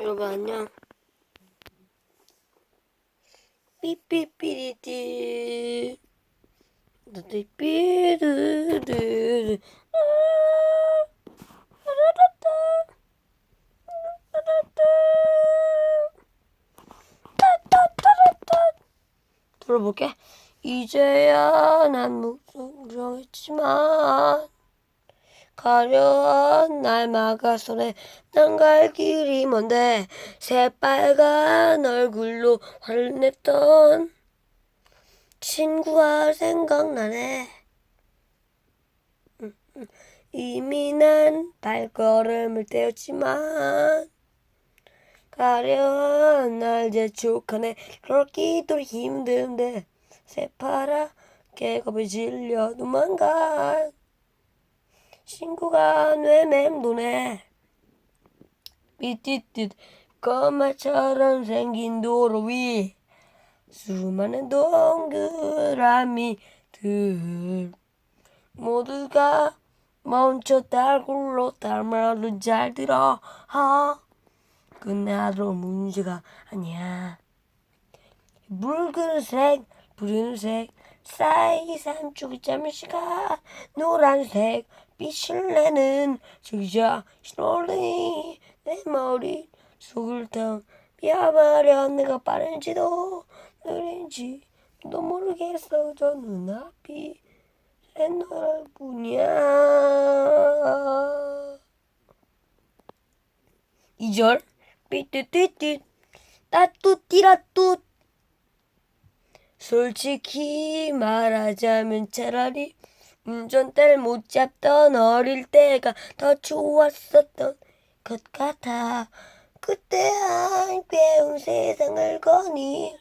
여러분 안녕. 삐삐삐리띠. 너들 삐르르르. 아. 들어볼게. 이제야 난 무성정했지만 가려운 날 막아서네 난갈 길이 먼데 새빨간 얼굴로 화를 냈던 친구가 생각나네 음, 음. 이미 난 발걸음을 떼었지만 가려운 날 재촉하네 그렇기도 힘든데 새파랗게 겁에 질려 도망간 친구가 뇌 맴도네. 삐띠띠 거마처럼 생긴 도로 위. 수많은 동그라미들. 모두가 멈췄다 굴렀다 말은 잘 들어. 하. 그나로 문제가 아니야. 붉은색 푸른색 사이 삼쪽이 잠시가 노란색 빛을 내는 저기자 신호등이 내 머리 속을 텅 비워버려. 내가 빠른지도 느린지도 모르겠어. 저 눈앞이 랜널 뿐이야. 2절. 삐뚜뚜뚜. 따뚜띠라뚜 솔직히 말하자면 차라리 운전대를 못 잡던 어릴 때가 더 좋았었던 것 같아. 그때 온 세상을 거니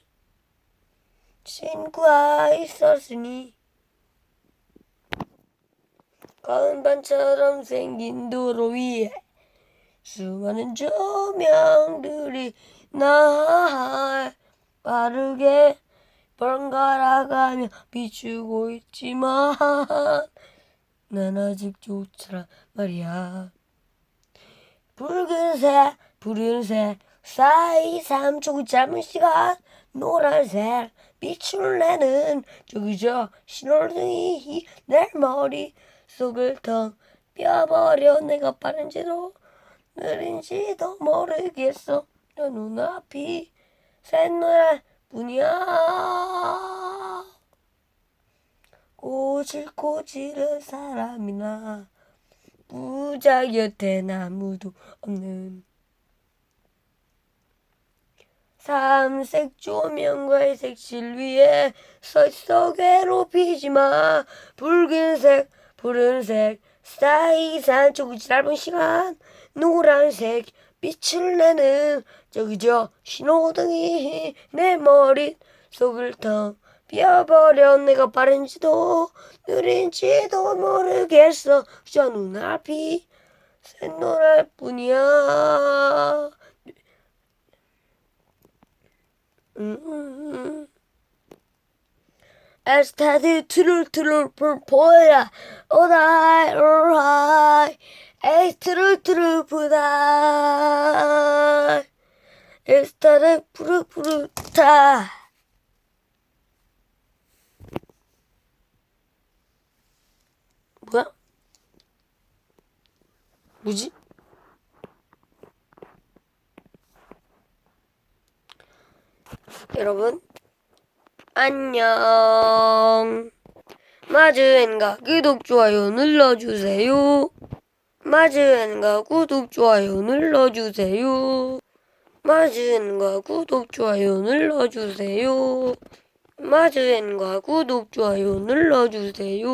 친구가 있었으니 건반처럼 생긴 도로 위에 수많은 조명들이 날 빠르게 번갈아가며 비추고 있지만. 난 아직 좋더라 말이야. 붉은색 푸른색 사이 삼초기 짧은 시간. 노란색 빛을 내는 저기 저 신호등이 내 머리 속을 텅 뼈버려. 내가 빠른지도 느린지도 모르겠어. 내 눈앞이 샛노란 뿐이야. 꼬질꼬질한 사람이나 부자 곁엔 아무도 없는 삼색 조명과의 색실 위에 서있어 괴롭히지 마 붉은색 푸른색 사이 산쪽이 짧은 시간 노란색 빛을 내는 저기 저 신호등이 내 머리 속을 텅 비워버려. 내가 빠른지도 느린지도 모르겠어. 저 눈앞이 샛노랄 뿐이야. 음. 에스타드 트룰트룰 불보야 오라이 오라이 에이 트룰트룰 부다. 에스타드 푸르푸르 타 뭐야? 뭐지? 여러분 안녕 마즈엔가 구독 좋아요 눌러주세요 마즈엔가 구독 좋아요 눌러주세요 마즈엔가 구독 좋아요 눌러주세요. 마즈엔가 구독 좋아요 눌러주세요